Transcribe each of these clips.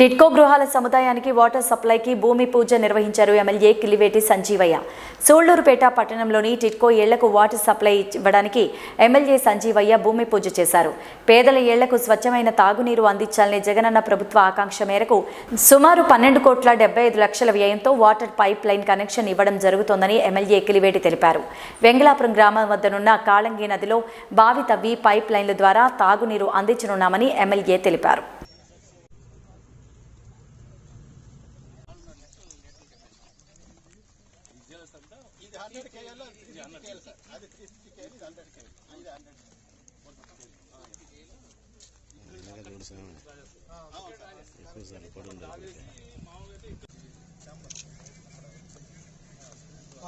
టిట్కో గృహాల సముదాయానికి వాటర్ సప్లైకి భూమి పూజ నిర్వహించారు ఎమ్మెల్యే కిలివేటి సంజీవయ్య. సూళ్ళూరుపేట పట్టణంలోని టిట్కో ఏళ్ళకు వాటర్ సప్లై ఇవ్వడానికి ఎమ్మెల్యే సంజీవయ్య భూమి పూజ చేశారు. పేదల ఏళ్ళకు స్వచ్ఛమైన తాగునీరు అందించాలనే జగనన్న ప్రభుత్వ ఆకాంక్ష మేరకు సుమారు పన్నెండు కోట్ల డెబ్బై ఐదు లక్షల వ్యయంతో వాటర్ పైప్ లైన్ కనెక్షన్ ఇవ్వడం జరుగుతోందని ఎమ్మెల్యే కిలివేటి తెలిపారు. వెంగళాపురం గ్రామం వద్దనున్న కాళంగి నదిలో బావి తవ్వి పైప్ లైన్ల ద్వారా తాగునీరు అందించనున్నామని ఎమ్మెల్యే తెలిపారు.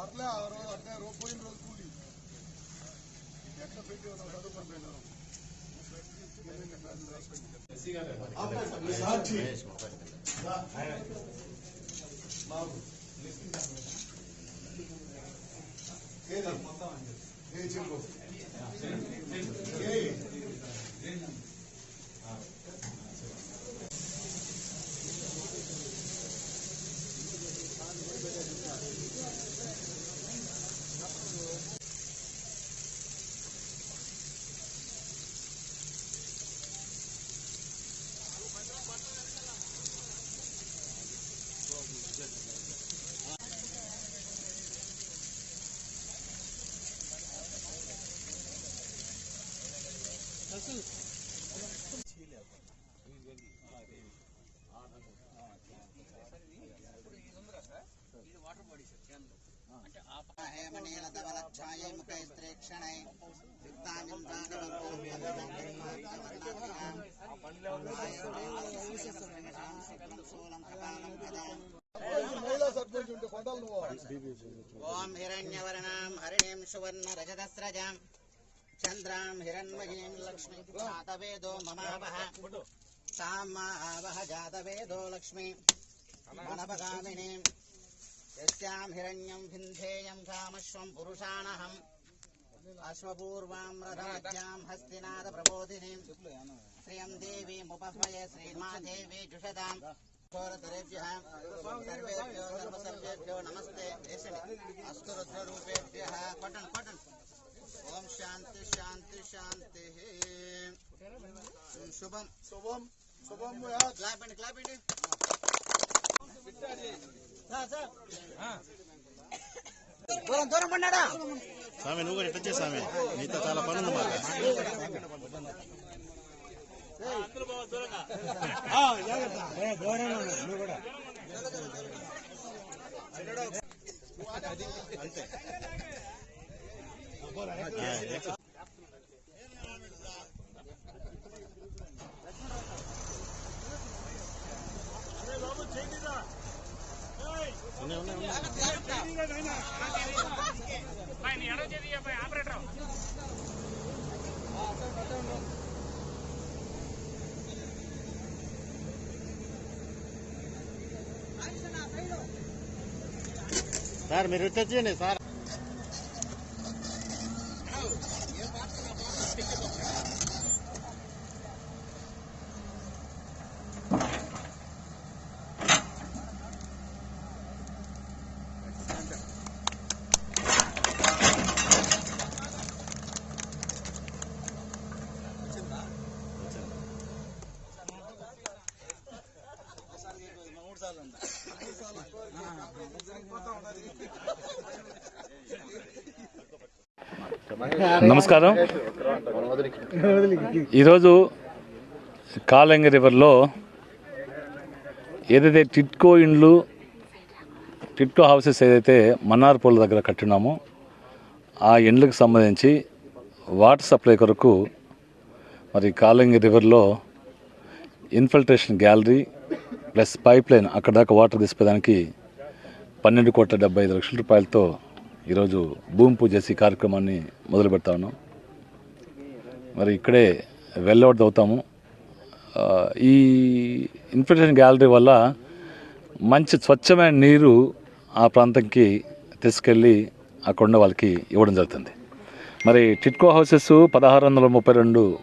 అట్లే ఆ రోజు అట్లే రోజు పోయిన రోజు కూలి ఎట్లా పెట్టి ఉన్నావు చదువుకొని పోయినావు సాక్షి ఏది ఏ హేమనీలతవలక్షాయై ముఖైస్త్రేక్షణై రిక్తానిం ఓం హిరణ్యవర్ణాం హరిణీం సువర్ణ రజతస్రజాం చంద్రాం హిరణ్మయీం లక్ష్మీ జాతవేదో మమావహ తాం మా ఆవహ జాతవేదో లక్ష్మీ मनपगामिनीम् यस्याम् हिरण्यम् विन्धेयम् रामश्वम् पुरुषाणहम् अश्वपूर्वाम् रथमज्ञाम् हस्तिनाथप्रबोधिनीम् श्रियम् देवीमुपह्वये श्रीमादेवी जुषदाम् घोरतरेभ्यः सर्वेभ्यो सर्वसर्वेभ्यो नमस्ते अस्तु रुद्ररूपेभ्यः। पठन् पठन्। ओम शांति शांति शांति शुभम। शुभम शुभम क्लैप एंड क्लैप एंड దూరం దూరం పడినాడా స్వామి నువ్వు కూడా ఎట్లా స్వామి. నీతో చాలా పని ఉంది మాకు ఉన్నాయి, ఉన్నాయి, సార్ మీరు ఇట్లా సార్. నమస్కారం. ఈరోజు కాలంగి రివర్లో ఏదైతే టిట్కో ఇండ్లు టిట్కో హౌసెస్ ఏదైతే మన్నార్ పూల దగ్గర కట్టినామో ఆ ఇండ్లకు సంబంధించి వాటర్ సప్లై కొరకు మరి Kalangi రివర్లో infiltration gallery plus pipe line అక్కడ దాకా వాటర్ తీసుకుపోయడానికి పన్నెండు కోట్ల డెబ్బై ఐదు లక్షల రూపాయలతో ఈరోజు భూమి పూజ చేసి కార్యక్రమాన్ని మొదలు పెడతా ఉన్నాం. మరి ఇక్కడే వెల్అవుట్ అవుతాము. ఈ ఇన్ఫెక్షన్ గ్యాలరీ వల్ల మంచి స్వచ్ఛమైన నీరు ఆ ప్రాంతంకి తీసుకెళ్ళి అక్కడ ఉన్న వాళ్ళకి ఇవ్వడం జరుగుతుంది. మరి టిట్కో హౌసెస్ పదహారు వందల ముప్పై రెండు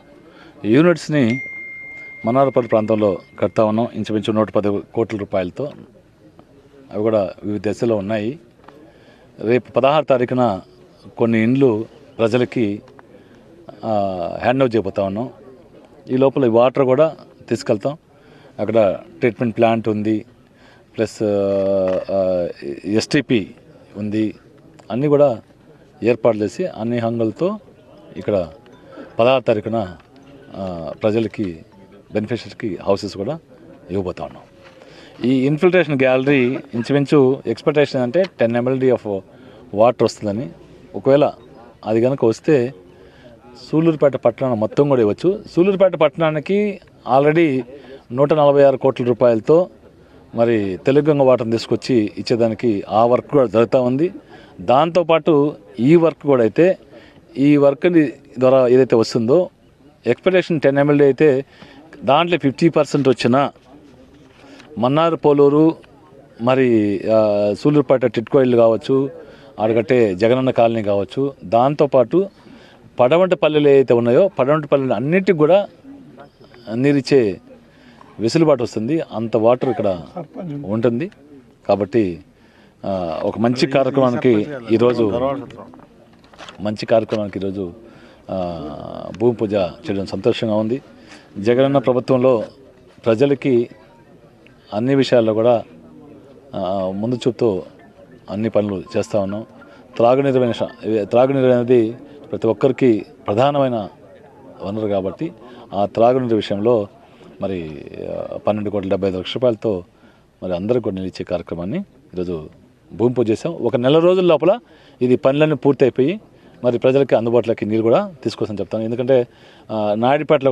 యూనిట్స్ని మన్నారపల్లి ప్రాంతంలో కడతా ఉన్నాం. ఇంచుమించు నూట పది కోట్ల రూపాయలతో. అవి కూడా వివిధ దశలో ఉన్నాయి. రేపు పదహారు తారీఖున కొన్ని ఇండ్లు ప్రజలకి హ్యాండ్ ఓవర్ చేయబోతా ఉన్నాం. ఈ లోపల ఈ వాటర్ కూడా తీసుకెళ్తాం. అక్కడ ట్రీట్మెంట్ ప్లాంట్ ఉంది. ప్లస్ ఎస్టీపీ ఉంది. అన్నీ కూడా ఏర్పాటు చేసి అన్ని హంగులతో ఇక్కడ పదహారు తారీఖున ప్రజలకి బెనిఫిషరీకి హౌసెస్ కూడా ఇవ్వబోతా ఉన్నాం. ఈ ఇన్ఫిల్ట్రేషన్ గ్యాలరీ ఇంచుమించు ఎక్స్పెక్టేషన్ అంటే టెన్ ఎంఎల్డి ఆఫ్ వాటర్ వస్తుందని. ఒకవేళ అది కనుక వస్తే సూళ్ళూరుపేట పట్టణం మొత్తం కూడా ఇవ్వచ్చు. సూళ్ళూరుపేట పట్టణానికి ఆల్రెడీ నూట నలభై ఆరు కోట్ల రూపాయలతో మరి తెలుగుగంగ వాటర్ని తీసుకొచ్చి ఇచ్చేదానికి ఆ వర్క్ కూడా జరుగుతూ ఉంది. దాంతోపాటు ఈ వర్క్ కూడా అయితే ఈ వర్క్ ద్వారా ఏదైతే వస్తుందో ఎక్స్పెక్టేషన్ టెన్ ఎంఎల్డీ అయితే దాంట్లో ఫిఫ్టీ పర్సెంట్ వచ్చినా మన్నార్ పోలూరు మరి సూళ్ళూరుపేట సూలూరుపేట టిట్కో ఇల్లు కావచ్చు అడగట్టే జగనన్న కాలనీ కావచ్చు దాంతోపాటు పడవంటి పల్లెలు ఏవైతే ఉన్నాయో పడవంటి పల్లెలు అన్నిటికి కూడా నీరిచ్చే వెసులుబాటు వస్తుంది. అంత వాటర్ ఇక్కడ ఉంటుంది. కాబట్టి ఒక మంచి కార్యక్రమానికి ఈరోజు మంచి కార్యక్రమానికి ఈరోజు భూమి పూజ చేయడం సంతోషంగా ఉంది. జగనన్న ప్రభుత్వంలో ప్రజలకి అన్ని విషయాల్లో కూడా ముందు చూపుతూ అన్ని పనులు చేస్తూ ఉన్నాం. త్రాగునీరు త్రాగునీరు అనేది ప్రతి ఒక్కరికి ప్రధానమైన వనరు కాబట్టి ఆ త్రాగునీరు విషయంలో మరి పన్నెండు కోట్ల డెబ్బై ఐదు లక్షల రూపాయలతో మరి అందరికి కూడా నిలిచే కార్యక్రమాన్ని ఈరోజు భూమి పూజ చేసాం ఒక నెల రోజుల లోపల ఇది పనులన్నీ పూర్తి అయిపోయి మరి ప్రజలకి అందుబాటులోకి నీరు కూడా తీసుకొస్తాను చెప్తాను. ఎందుకంటే నాయుడుపేటలో